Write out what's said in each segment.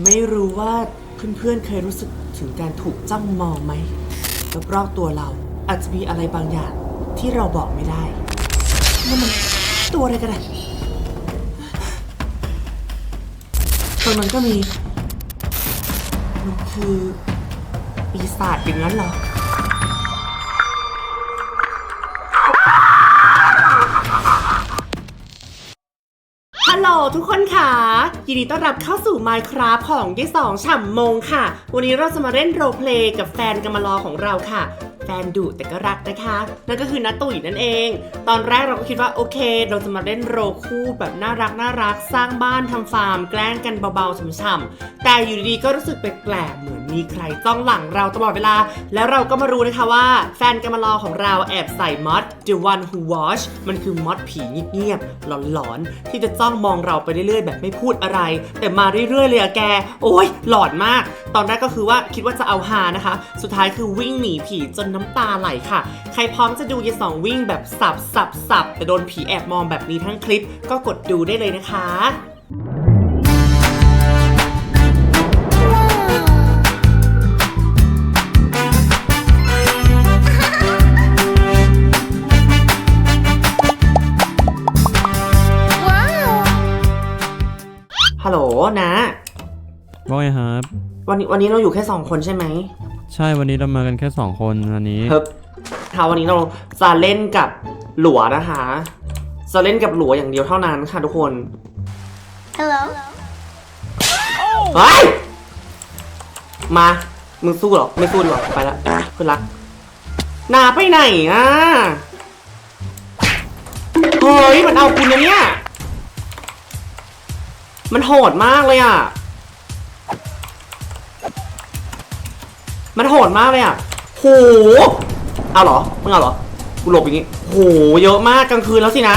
ไม่รู้ว่าเพื่อนๆเคยรู้สึกถึงการถูกจ้องมองไหมรอบๆตัวเราอาจจะมีอะไรบางอย่างที่เราบอกไม่ได้นั่นมันตัวอะไรกันอะตรงนั้นก็มี มันคือปีศาจอย่างนั้นเหรอ ทุกคนค่ะ ยินดีต้อนรับเข้าสู่ Minecraft ของยี่สองฉ่ำมงค่ะ วันนี้เราจะมาเล่นโรลเพลย์กับแฟนกำมารอของเราค่ะ แฟนดุแต่ก็รักนะคะ นั่นก็คือนัตตุ๋ยนั่นเอง ตอนแรกเราก็คิดว่าโอเค เราจะมาเล่นโรคู่แบบน่ารักน่ารักสร้างบ้านทำฟาร์ม แกล้งกันเบาๆฉ่ำๆแต่อยู่ดีๆก็รู้สึกแปลกๆเหมือนมีใครจ้องหลังเราตลอดเวลา แล้วเราก็มารู้นะคะว่า แฟนกำมารอของเราแอบใส่มอด The One Who Watch มันคือมอดผีเงียบๆหลอนๆที่จะจ้องมองเราไปเรื่อยๆ แบบไม่พูดอะไร แต่มาเรื่อยๆเลยอะแก โอ้ยหลอนมาก ตอนแรกก็คือว่าคิดว่าจะเอาฮานะคะ สุดท้ายคือวิ่งหนีผีจนน้ำตาไหลค่ะ ใครพร้อมจะดูยายสองวิ่งแบบสับสับสับแต่โดนผีแอบมองแบบนี้ทั้งคลิป ก็กดดูได้เลยนะคะฮัลโหลนะ ว่าไงครับ วันนี้วันนี้เราอยู่แค่สองคนใช่ไหมใช่วันนี้เรามากันแค่สองคนวันนี้เฮ้ยถ้าวันนี้เราจะเล่นกับหลัวนะคะจะเล่นกับหลัวอย่างเดียวเท่านั้นค่ะทุกคน Hello. เฮ้ยมา มึงสู้เหรอ ไม่สู้ดีกว่าไปละเพื่อนรักนาไปไหนอะ เฮ้ย มันเอาคุณนะเนี่ย มันโหดมากเลยอะ มันโหดมากเลยอะโหเอาเหรอมึงเอาเหรอกูหลบอย่างงี้โหเยอะมากกลางคืนแล้วสินะ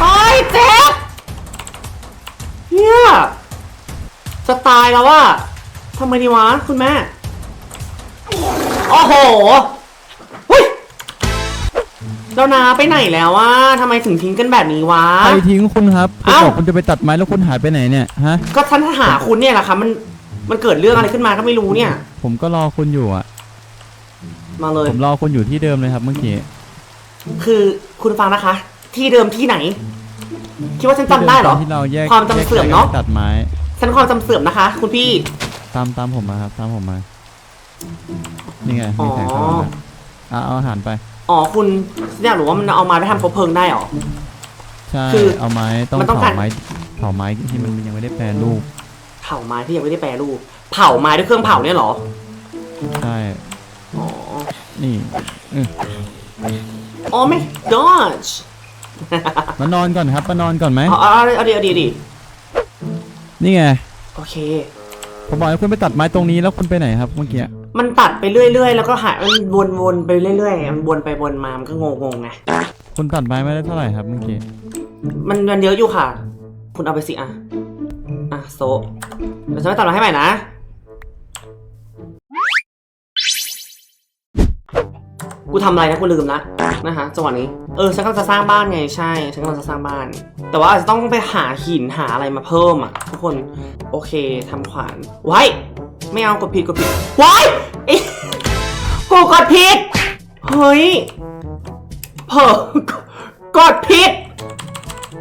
เฮ้ยเจ๊บเนี่ยจะตายแล้วอะทำไมดีวะคุณแม่โอ้โหหุ้ยแล้วนาไปไหนแล้ววะทำไมถึงทิ้งกันแบบนี้วะใครทิ้งคุณครับคุณเอ้าบอกคุณจะไปตัดไม้แล้วคุณหายไปไหนเนี่ยฮะก็ฉันหาคุณเนี่ยแหละค่ะมัน มันเกิดเรื่องอะไรขึ้นมาก็ไม่รู้เนี่ย ผมก็รอคุณอยู่อะ มาเลย ผมรอคุณอยู่ที่เดิมเลยครับเมื่อกี้คือคุณฟังนะคะ ที่เดิมที่ไหน คิดว่าฉันจำได้เหรอ ที่เราแยกความจำเสื่อมเนอะ แยกย้ยกัตัดไม้ ฉันความจำเสื่อมนะคะ คุณพี่ ตามตามผมมาครับ ตามผมมา นี่ไงอ๋อมีแสงสว่างแล้วอะเอาอาหารไป อ๋อคุณฉันอยากรู้ว่ามันเอามาไปทำคบเพลิงได้เหรอ ใช่ คือเอาไม้ต้องมันต้องเผาการ ไม้เผาไม้ที่มันยังไม่ได้แปรรูป เผาไม้ที่ยังไม่ได้แปรรูป เผาไม้ด้วยเครื่องเผาเนี่ยเหรอ ใช่ อ๋อ นี่อื้ออ๋อไม่ gosh มานอนก่อนครับมานอนก่อนไหมเอาเอาเอาเอาดีเอาดีเอาดีนี่ไงโอเค ผมบอกให้คุณไปตัดไม้ตรงนี้แล้วคุณไปไหนครับเมื่อกี้มันตัดไปเรื่อยๆ แล้วก็หายมันวนๆไปเรื่อยๆ มันวนไปวนมา มันก็งงๆไง คุณตัดไม้ไม่ได้เท่าไหร่ครับเมื่อกี้ มันมันเยอะอยู่ค่ะ คุณเอาไปสิอะ อะโซเดี๋ยวฉันไปตัดมาให้ใหม่นะ กูทำอะไรนะกูลืมละนะคะจังหวะนี้ เออฉันกำลังจะสร้างบ้านไงใช่ ฉันกำลังจะสร้างบ้าน แต่ว่าอาจจะต้องไปหาหินหาอะไรมาเพิ่มอะทุกคน โอเคทำขวานไว้ไม่เอากดผิดกดผิดไว้กูกดผิด เฮ้ยเผลอกดผิด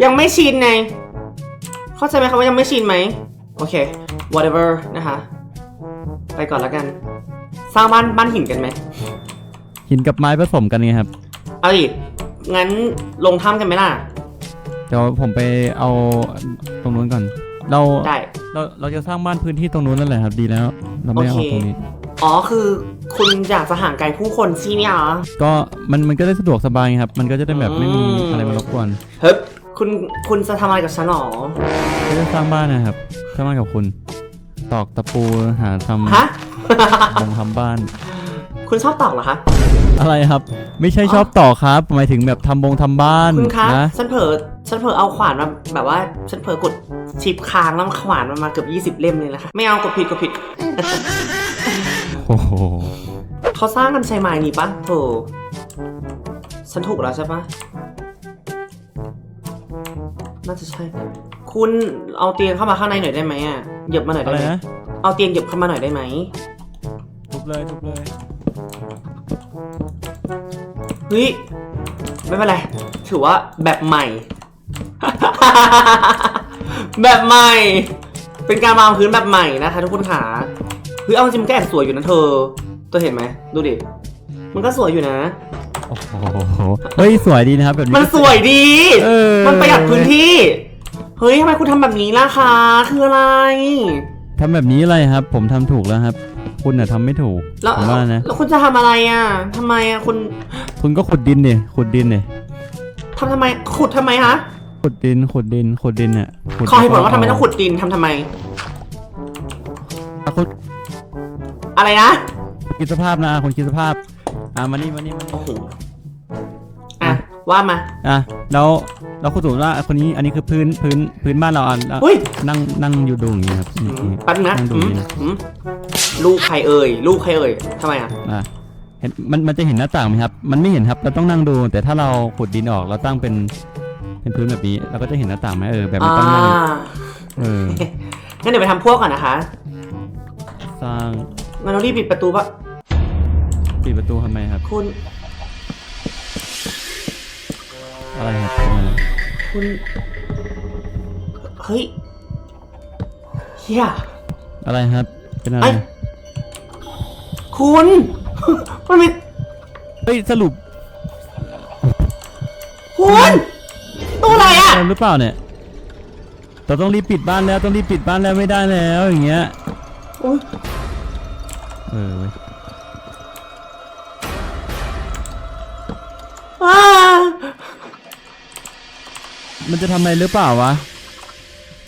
ยังไม่ชินไง เข้าใจไหมคะว่ายังไม่ชินไหมโอเค whatever นะคะ ไปก่อนแล้วกัน สร้างบ้านบ้านหินกันไหมหินกับไม้ผสมกันไงครับเอาดิงั้นลงถ้ำกันไหมล่ะ เดี๋ยวผมไปเอาตรงนู้นก่อน เราได้ เราเราจะสร้างบ้านพื้นที่ตรงนู้นนั่นแหละครับดีแล้ว เราไม่เอาโอเค ตรงนี้ อ๋อคือคุณอยากจะห่างไกลผู้คนสิเนี่ยเหรอก็มันมันก็ได้สะดวกสบายไงครับ มันก็จะได้แบบไม่มีอืม อะไรมารบกวน เฮ้ย คุณคุณจะทำอะไรกับฉันหรอก็จะสร้างบ้านนะครับสร้างบ้านกับคุณ ตอกตะปูหาทำฮะลงทำบ้าน คุณชอบตอกเหรอคะ อะไรครับ ไม่ใช่ชอบต่อครับหมายถึงแบบทำบงทำบ้านคุณคะนะฉันเผลอฉันเผลอเอาขวานมาแบบว่า ฉันเผลอกดชิปค้างแล้วขวานมันมาเกือบ20 เล่มเลยนะคะไม่เอากดผิดกดผิดโอ้โหเขาสร้างกันใช้ไม้นี่ปะโถฉันถูกแล้วใช่ปะ น่าจะใช่ คุณเอาเตียงเข้ามาข้างในหน่อยได้ไหมอะเหยียบมาหน่อยอะได้ไรไหมนะเอาเตียงเหยียบเข้ามาหน่อยได้ไหมทุบเลยทุบเลยเฮ้ยไม่เป็นไรถือว่าแบบใหม่ แบบใหม่ เป็นการวางพื้นแบบใหม่นะคะทุกคนค่ะเฮ้ยเอาจริงมันก็แอบสวยอยู่นะเธอตัวเห็นไหมดูดิมันก็สวยอยู่นะ โอ้โหเฮ้ยสวยดีนะครับแบบนี้ มันสวยดี เออ มันประหยัดพื้นที่ เฮ้ยทำไมคุณทำแบบนี้ล่ะคะคืออะไร ทำแบบนี้อะไรครับ ผมทำถูกแล้วครับ คุณน่ะทำไม่ถูกแล้วผมว่านะ แล้วคุณจะทำอะไรอะทำไมอะคุณคุณก็ขุดดินดิขุดดินดิทำทำไมขุดทำไมคะขุดดินขุดดินขุดดินเนี่ยขุดขอให้ผลว่าทำไมต้องขุดดินทำทำไม อะคุณอะไรนะ คิดสภาพนะคุณคิดสภาพ อะมานี่มานี่มานี่โอ้โหอะว่ามา อะแล้วแล้วคุณถูกว่าคนนี้อันนี้คือพื้นพื้นพื้นบ้านเราอะแล้วเฮ้ย นั่งนั่งอยู่ดูอย่างนี้ครับอืนี่มแป๊บนึงนะนั่งดูอือมย่างนี้นะอืมลูกใครเอ่ย ลูกใครเอ่ยทำไมอะ อะเห็นมันมันจะเห็นหน้าต่างไหมครับ มันไม่เห็นครับเราต้องนั่งดู แต่ถ้าเราขุดดินออกเราตั้งเป็นเป็นพื้นแบบนี้เราก็จะเห็นหน้าต่างไหมเออแบบอ่านี้ต้องนั่งเอองั้นเดี๋ยวไปทำพวกก่อนนะคะ สร้างงั้นเรารีบปิดประตูปะ ปิดประตูทำไมครับ คุณ อะไรครับทำไมคุณ เฮ้ยเฮียอะไรครับ เป็นอะไร เอ้ยคุณ มันมีเฮ้ย สรุปคุณตัวอะไรอะอะไรหรือเปล่าเนี่ยเราต้องรีบปิดบ้านแล้วต้องรีบปิดบ้านแล้วไม่ได้แล้วอย่างเงี้ย โอ๊ยเออเว้ย มันจะทำอะไรหรือเปล่าวะ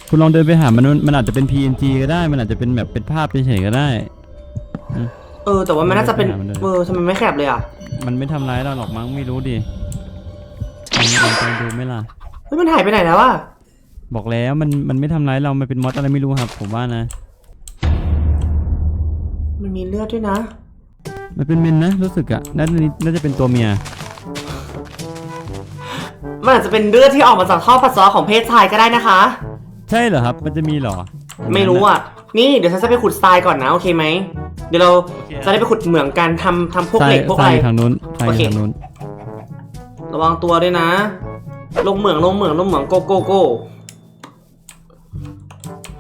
คุณลองเดินไปหามันมันอาจจะเป็น PNG ก็ได้ มันอาจจะเป็นแบบเป็นภาพเฉยๆก็ได้ เออ แต่ว่ามันน่าจะเป็นมันเดินเออทำไมไม่แคบเลยอะ มันไม่ทำร้ายเราหรอกมั้งไม่รู้ดิลองลองไปดูไหมล่ะ เฮ้ย มันหายไปไหนแล้วอะ บอกแล้วมันมันไม่ทำร้ายเรา มันเป็นมอสอะไรไม่รู้ครับ ผมว่านะ มันมีเลือดด้วยนะ มันเป็นเมนนะรู้สึกอะน่าจะน่าจะเป็นตัวเมีย มันอาจจะเป็นเลือดที่ออกมาจากท่อปัสสาวะของเพศชายก็ได้นะคะ ใช่เหรอครับ มันจะมีเหรอไม่รู้อะ นี่เดี๋ยวฉันจะไปขุดทรายก่อนนะโอเคไหม เดี๋ยวเราโอเคจะได้ไปขุดเหมืองกันทำทำพวกทราเหยล็กพวกทอะรายไรอยู่ทางนู้นทรายอโอเคยู่ทางนู้น ระวังตัวด้วยนะ ลงเหมืองลงเหมืองลงเหมืองโกโกโก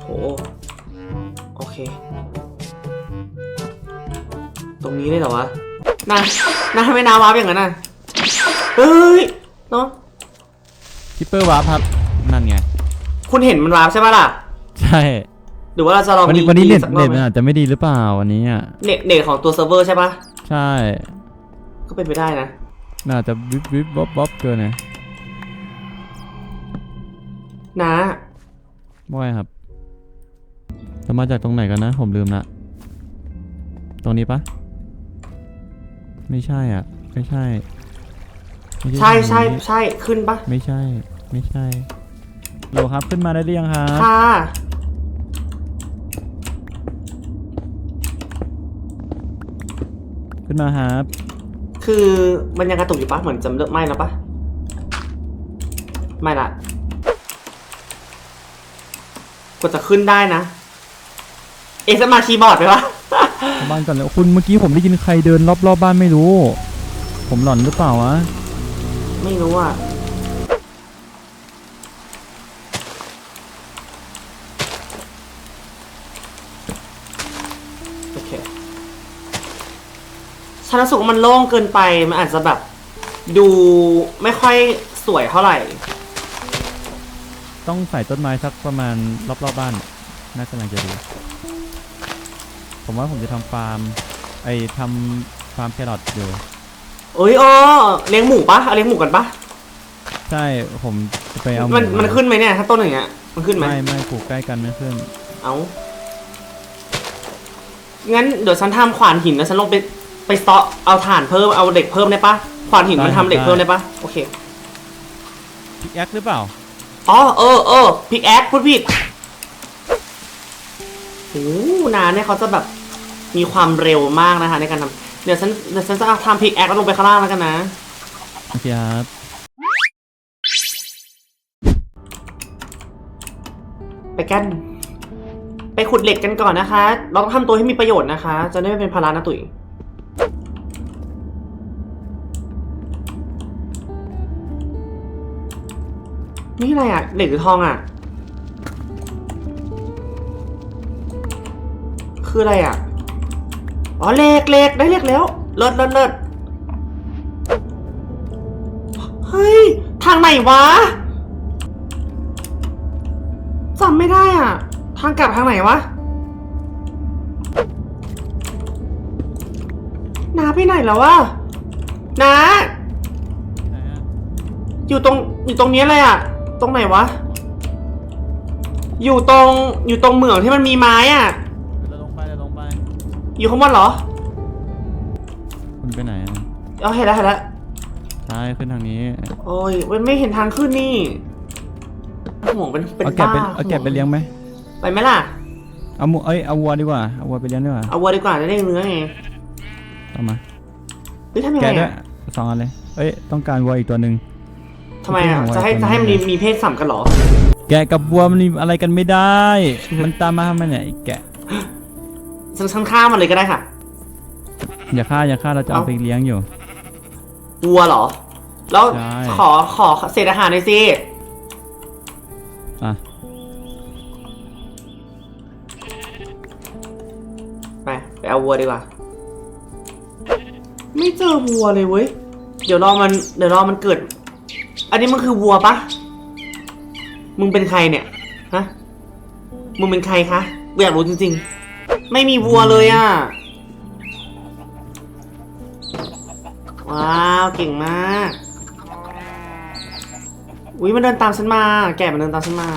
โหโอเค ตรงนี้ได้เหรอวะนานาทำไมนาวาร์ปอย่างนั้นน่ะเฮ้ยเนาะ คิปเปอร์วาร์ปครับ นั่นไง คุณเห็นมันวาร์ปใช่ปะล่ะ ใช่ หรือว่าเราจะลองวันนี้ดีวันนี้เน็ตสักรอเน็บตไหมมันอาจจะไม่ดีหรือเปล่าวันนี้อะเน็ตเน็ตของตัวเซิร์ฟเวอร์ใช่ปะใช่ ก็เป็นไปได้นะ น่าจะวิบวิบบ๊อบบ๊อบเกินนะนะว่าไงครับจะมาจากตรงไหนกันนะ ผมลืมละตรงนี้ปะไม่ใช่อะ ไม่ใช่ไม่ ใช่ทางใช่นี้ใช่ขึ้นปะไม่ใช่ ไม่ใช่โหลครับขึ้นมาได้หรือยังครับค่ะขึ้นมาครับ คือมันยังกระตุกอยู่ปะเหมือนจะเลิกไหม้แล้วปะไม่ละกว่าจะขึ้นได้นะ เอะจะมาคีย์บอร์ดไหมวะเข้าบ้านก่อนเลยคุณเมื่อกี้ผมได้ยินใครเดินรอบๆบบ้านไม่รู้ ผมหลอนหรือเปล่าวะไม่ รู้อะโอเคฉันรู้สึกว่ามันโล่งเกินไปมันอาจจะแบบ ดูไม่ค่อยสวยเท่าไหร่ ต้องใส่ต้นไม้สักประมาณรอบๆบบ้าน น่าจะลังจะดี ผมว่าผมจะทำฟาร์ม ไอ้ทำฟาร์มแครอทอยู่ เอ้ยอ๋อเลี้ยงหมูปะเอาเลี้ยงหมูกันปะใช่ผมจะไปเอาหมันมูมันขึ้นไหมเนี่ยถ้าต้นอย่างเงี้ยมันขึ้นไหมไม่ไม่ปลูกใกล้กันไม่ขึ้นเอางั้นเดี๋ยวฉันทำขวานหินแล้วฉันลงไปไปเซาะเอาถ่านเพิ่มเอาเหล็กเพิ่มได้ปะขวานหินมันทำเหล็กเพิ่มได้ปะโอเคพิกแอคหรือเปล่าอ๋อเออเออพิกแอคพูดผิดโอ้นานเนี่ยเขาจะแบบมีความเร็วมากนะคะในการทำ เดี๋ยวฉันเดี๋ยวฉันจะทำพิกแอคแล้วลงไปข้างล่างแล้วกันนะ โอเคครับ ไปกัน ไปขุดเหล็กกันก่อนนะคะ เราต้องทำตัวให้มีประโยชน์นะคะ จะได้ไม่เป็นภาระนะตุ๋ยนี่อะไรอะ เหล็กหรือทองอะ คืออะไรอะ อ๋อเหล็กเหล็กได้เหล็กแล้วเลิศเลิศเลิศเฮ้ย ทางไหนวะจำไม่ได้อะ ทางกลับทางไหนวะนาไปไหนแล้ววะนาอยู่ตรงอยู่ตรงนี้เลยอะ ตรงไหนวะ อยู่ตรงอยู่ตรงเหมืองที่มันมีไม้อะ อยู่ข้างบนเหรอ คุณไปไหนอะเอาเห็นแล้วเห็นแล้วใช่ขึ้นทางนี้ โอ้ยมันไม่เห็นทางขึ้นนี่ห่วงเป็นเป็นเอาแกะบ้าไปเอาแกะไปเลี้ยงไหมไปไหมล่ะ เอาหมูเอ้ยเอาวัวดีกว่าเอาวัวไปเลี้ยงดีกว่าเอาวัวดีกว่าจะได้เนื้อไงเอามา เฮ้ยทำยังแกะไงด้วยอะสองอันเลยเอ้ยต้องการวัวอีกตัวหนึ่ง ทำไมอะเอาไว้จะให้ตรงนี้จะให้มันมีมีเพศสัมกันเหรอ แกะกับวัวมันมีอะไรกันไม่ได้ มันตามมาทำไมเนี่ยไอ้แกะ ฉันฉันฆ่ามันเลยก็ได้ค่ะ อย่าฆ่าอย่าฆ่าเราจะเอาเอ้าไปเลี้ยงอยู่ วัวเหรอ แล้วใช่ ขอขอเศษอาหารหน่อยสิ อะไปไปเอาวัวดีกว่า ไม่เจอวัวเลยเว้ย เดี๋ยวรอมัน เดี๋ยวรอมันเกิด อันนี้มันคือวัวปะมึงเป็นใครเนี่ย ฮะ มึงเป็นใครคะกูอยากรู้จริง ๆ ไม่มีวัวเลยอะ ว้าว เก่งมาก อุ้ยมันเดินตามฉันมา แกะมันเดินตามฉันมา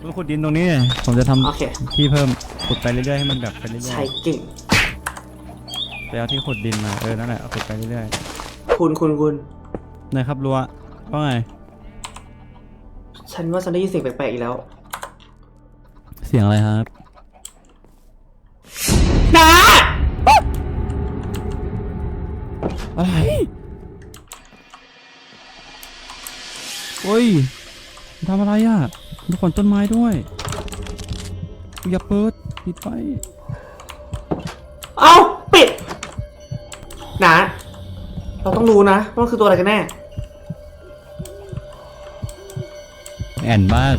คุณขุดดินตรงนี้ ผมจะทำโอเคที่เพิ่มขุดไปเรื่อยๆให้มันแบบไปเรื่อยใช่เก่ง ๆไปเอาที่ขุดดินมาเออนั่นแหละเอาขุดไปเรื่อยคุณคุณคุณ ๆนะครับรัวว่าไงฉันว่าฉันได้ยินเสียงแปลกๆอีกแล้ว เสียงอะไรครับ นะอะไรโอ้ยมันทำอะไรอะมีขนต้นไม้ด้วย อย่าเปิดปิดไฟเอาปิดนะเราต้องรู้นะว่ามันคือตัวอะไรกันแน่ แอนมาก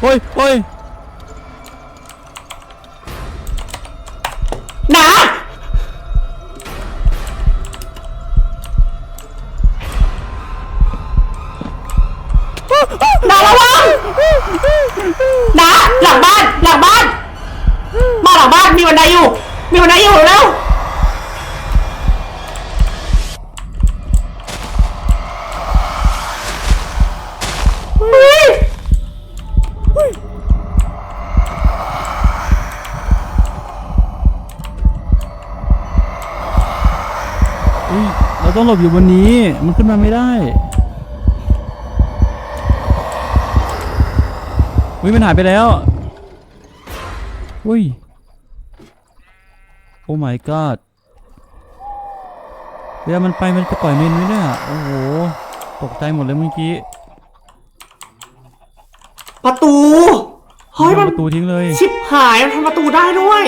โอ้ยโอ้ย นะหลังบ้านหลังบ้าน มาหลังบ้านมีบันไดอยู่ มีบันไดอยู่แล้วเฮ้ยอุ้ยเราต้องหลบอยู่บนนี้ มันขึ้นมาไม่ได้ อุ้ยมันหายไปแล้วอุ้ยโอ้ my god เวลามันไปมันจะปล่อยเมนไหมเนี่ยโอ้โห ตกใจหมดเลยเมื่อกี้ประตูเฮ้ยทำมันประตูทิ้งเลย ชิบหายมันทำประตูได้ด้วย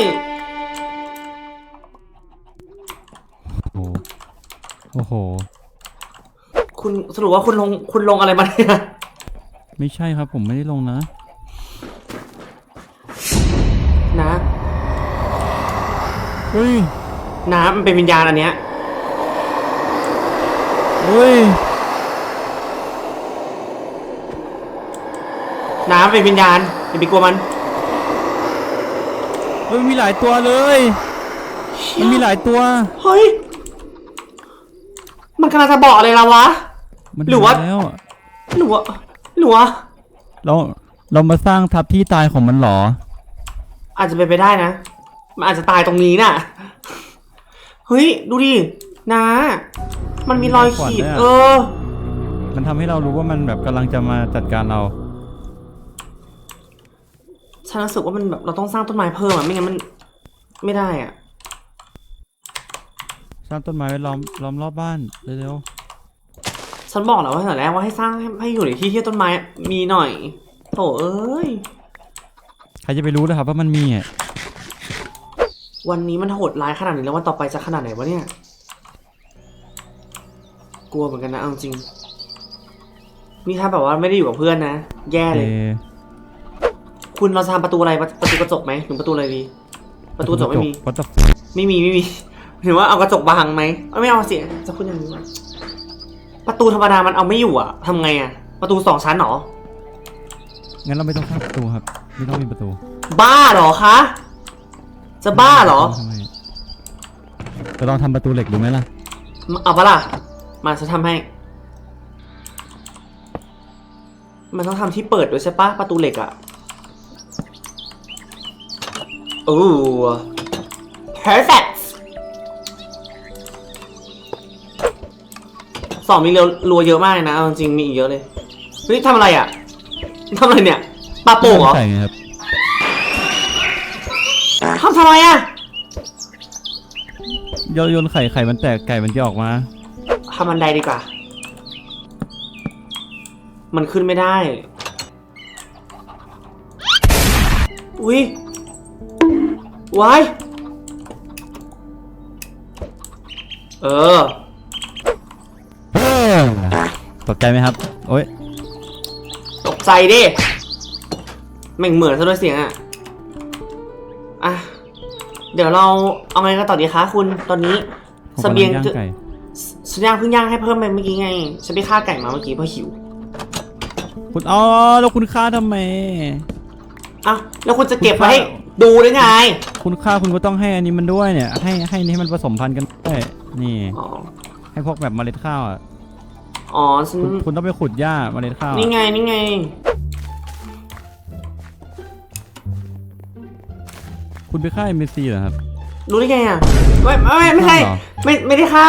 โอ้โหโอ้โห คุณสรุปว่าคุณลงคุณลงอะไรมาเนี่ยไม่ใช่ครับผมไม่ได้ลงนะ นะอุ้ยนะมันเป็นวิญญาณอันเนี้ยอุ้ยน้ำเป็นวิญญาณอย่าไปกลัวมันเฮ้ยมีหลายตัวเลย มันมีหลายตัว เฮ้ย มันกำลังจะบอกอะไรเราวะ มันหรือว่าหยแล้วหรือว่าหรือว่าเราเรามาสร้างทับที่ตายของมันเหรอ อาจจะเป็นไปได้นะ มันอาจจะตายตรงนี้น่ะ เฮ้ย ดูดินะ มันมีรอยขีดมีรอยขวัญด้วยอะเออ มันทำให้เรารู้ว่ามันแบบกำลังจะมาจัดการเรา ฉันรู้สึกว่ามันแบบเราต้องสร้างต้นไม้เพิ่มอะ ไม่งั้นมันไม่ได้อะ สร้างต้นไม้ไว้ล้อมล้อมรอบบ้านเร็วฉันบอกแล้วว่าตั้งแต่แรกว่าให้สร้างให้ให้อยู่ในที่ที่ต้นไม้มีหน่อยโถเอ้ยใค รจะไปรู้เลยครับว่ามันมีอะวันนี้มันโหดร้ายขนาดนี้แล้ววันต่อไปจะขนาดไหนวะเนี่ย กลัวเหมือนกันนะเอาจริง นี่ถ้าแบบว่าไม่ได้อยู่กับเพื่อนนะ แย่เอเลย คุณเราจะทำประตูอะไรประประตูกระจกไหมหรือประตูอะไรดี ประตูกระจกไม่มีวัดตไม่มีไม่มีหรือว่าเอากระจกบังไหมเอ้ยไม่เอาเสียจะพูดอย่างนี้ว่าประตูธรรมดามันเอาไม่อยู่อะทำไงอะประตูสองชั้นเหรอ งั้นเราไม่ต้องสร้างประตูครับ ไม่ต้องมีประตูบ้าเหรอคะ จะบ้าเหรอ ทำไมจะลองทำประตูเหล็กดูไหมล่ะ เอาปะล่ะ มาจะทำให้ มันต้องทำที่เปิดด้วยใช่ปะประตูเหล็กอะโอ้ perfect สองมีเรียวรัวเยอะมากเลยนะเอาจริงๆมีอีกเยอะเลย เฮ้ยทำอะไรอะ ทำอะไรเนี่ยปลาโป่งเหรอใส่ไงครับทำทำไมอะโยนโยนไข่ไข่มันแตกไก่มันจะออกมาทำบันไดดีกว่า มันขึ้นไม่ได้ อุ้ย วาย เออ ตกใจไหมครับ โอ๊ยตก ใจดิแม่งเหมือนซะด้วยเสียงอะอะ เดี๋ยวเราเอาไงกันต่อดีคะคุณตอนนี้ผมเสบียงกำลัย่างจะไก่ฉันย่างเพิ่งย่างให้เพิ่มไปเมื่อกี้ไงฉันไปฆ่าไก่มาเมื่อกี้เพราะหิวคุณอ๋อแล้วคุณฆ่าทำไมอ้าวแล้วคุณจะเก็บคุณไว้ฆ่าให้ดูได้ไง คุณฆ่าคุณก็ต้องให้อันนี้มันด้วยเนี่ย ให้ให้นี่ให้มันผสมพันธุ์กันด้วยนี่อ๋อให้พวกแบบเมล็ดข้าวอะ อ๋อฉันคุณคุณต้องไปขุดหญ้าเมล็ดข้าวอะนี่ไงนี่ไง คุณไปฆ่าเอ็มซีเหรอครับ รู้ได้ไงอะไม่ไม่ไม่ใช่เหรอ ไม่ไม่ได้ฆ่า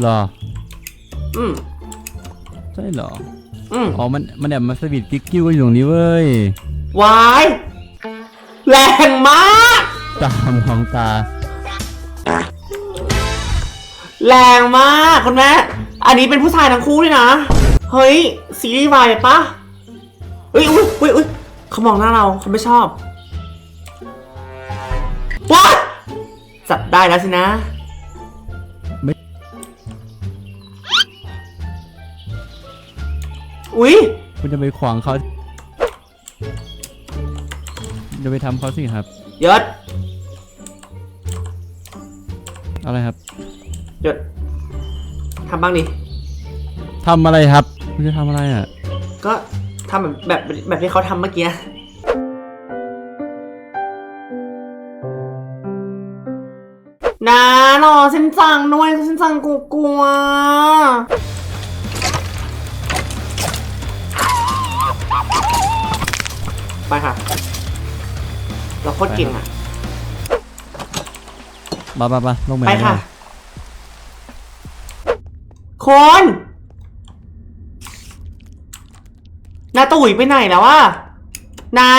เหรออืมใช่เหรออืมอ๋อมันมันแบบมาสวีทกิ๊กกิ้วกันอยู่ตรงนี้เว้ยวายแรงมาก ตามของตา แรงมากคุณแม่ อันนี้เป็นผู้ชายทั้งคู่ด้วยนะ เฮ้ย ซีรีส์วายปะเฮ้ยอุ้ยอุ้ยอุ้ยเขามองหน้าเราเขาไม่ชอบว้าจับได้แล้วสินะไม่อุ้ยคุณจะไปขวางเขาจะไปทำเขาสิครับยศอะไรครับยศ ทำบ้างดิทำอะไรครับคุณจะทำอะไรอะ ก็ทำแบบแบบแบบที่เขาทำเมื่อกี้ นะรอเส้นจังด้วยเส้นจังกูกลัว ไปค่ะ เราโคตรเก่งอะบาบาบาลงไปไปค่ะเลย คนนาตุ๋ยไปไหนแล้ววะนา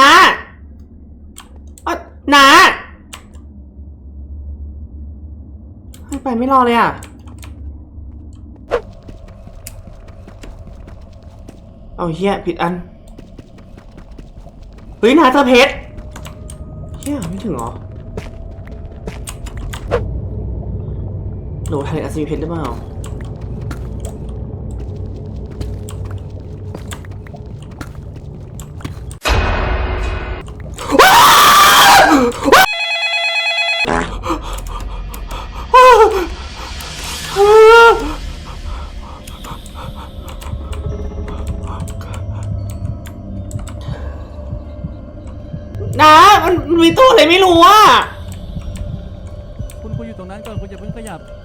เอ้ยนาไปไม่รอเลยอะเอาเฮียผิดอัน เฮ้ยนาเจอเพชรเฮียไม่ถึงหรอโหลไทยอาจจะมีเพชรหรือเปล่า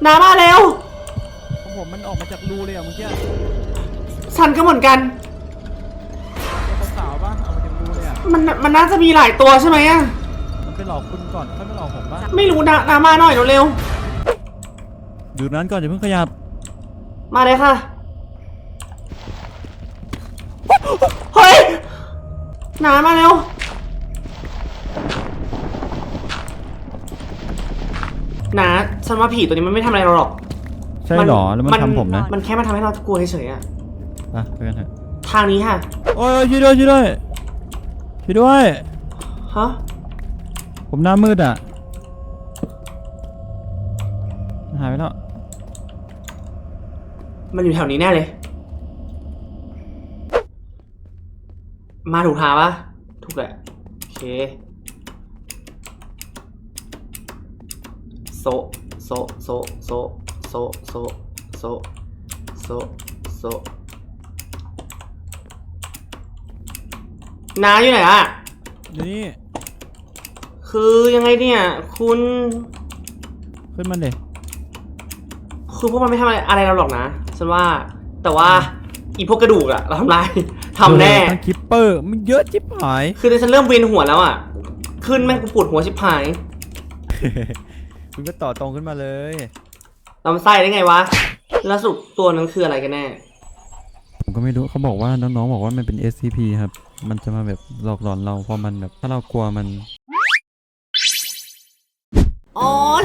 นามาเร็วของผมมันออกมาจากรูเลยอะเมื่อกี้ฉันก็เหมือนกัน ตัวขาวๆปะออกมาจากรูเลยอะมันมันน่าจะมีหลายตัวใช่ไหมอะมันไปหลอกคุณก่อนค่อยไปหลอกผมปะไม่รู้นะนามาหน่อยเร็วอยู่ตรงนั้นก่อนอย่าเพิ่งขยับๆมาเลยค่ะ เฮ้ยนามาเร็ว นาฉันว่าผีตัวนี้มันไม่ทำอะไรเราหรอก ใช่เหรอ แล้วมันทำผมนะ มันแค่มาทำให้เรากลัวเฉยๆอะอะไปกันเถอะ ทางนี้ค่ะ โอ้ยช่วยด้วยช่วยด้วยช่วยด้วย ฮะ ผมหน้ามืดอะ หายไปแล้ว มันอยู่แถวนี้แน่เลย มาถูกทางปะถูกแหละ โอเค โซะโซะโซะโซะโซะโซะโซะโซะโซะน้าอยู่ไหนอะเดี๋ยวนี้คือยังไงเนี่ย คุณขึ้นมาเด็คือพวกมันไม่ทำอะไรอะไรเราหรอกนะฉันว่าแต่ว่าอีพวกกระดูกอะเราทำลายทำแน่ทั้งคิปเปอร์มันเยอะจิบหาย คือฉันเริ่มเวียนหัวแล้วอะขึ้นแม่งกูปวดหัวชิบหาย คุณก็ต่อตรงขึ้นมาเลยลำไส้ได้ไงวะ แล้วสรุปตัวนั้นคืออะไรกันแน่ ผมก็ไม่รู้เขาบอกว่าน้องๆบอกว่ามันเป็น SCP ครับ มันจะมาแบบหลอกหลอนเราเพราะมันแบบถ้าเรากลัวมัน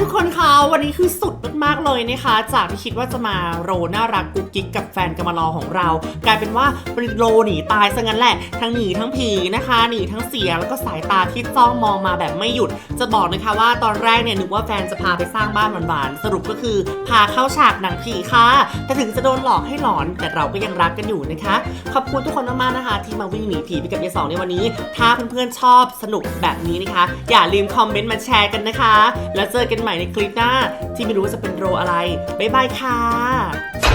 ทุกคนคะวันนี้คือสุดมากๆเลยนะคะ จากที่คิดว่าจะมาโรน่ารักกุ๊กกิ๊กกับแฟนกำมารอของเรา กลายเป็นว่าเป็นโรหนีตายซะงั้นแหละ ทั้งหนีทั้งผีนะคะหนีทั้งเสียงแล้วก็สายตาที่จ้องมองมาแบบไม่หยุด จะบอกนะคะว่าตอนแรกเนี่ยนึกว่าแฟนจะพาไปสร้างบ้านหวานๆสรุปก็คือพาเข้าฉากหนังผีค่ะแต่ถึงจะโดนหลอกให้หลอนแต่เราก็ยังรักกันอยู่นะคะ ขอบคุณทุกคนมากๆนะคะ ที่มาวิ่งหนีผีไปกับยายสองในวันนี้ ถ้าเพื่อนๆชอบสนุกแบบนี้นะคะ อย่าลืมคอมเมนต์มาแชร์กันนะคะ แล้วเจอกันใหม่ในคลิปหน้า ที่ไม่รู้ว่าจะเป็นโรอะไร บ๊ายบายค่ะ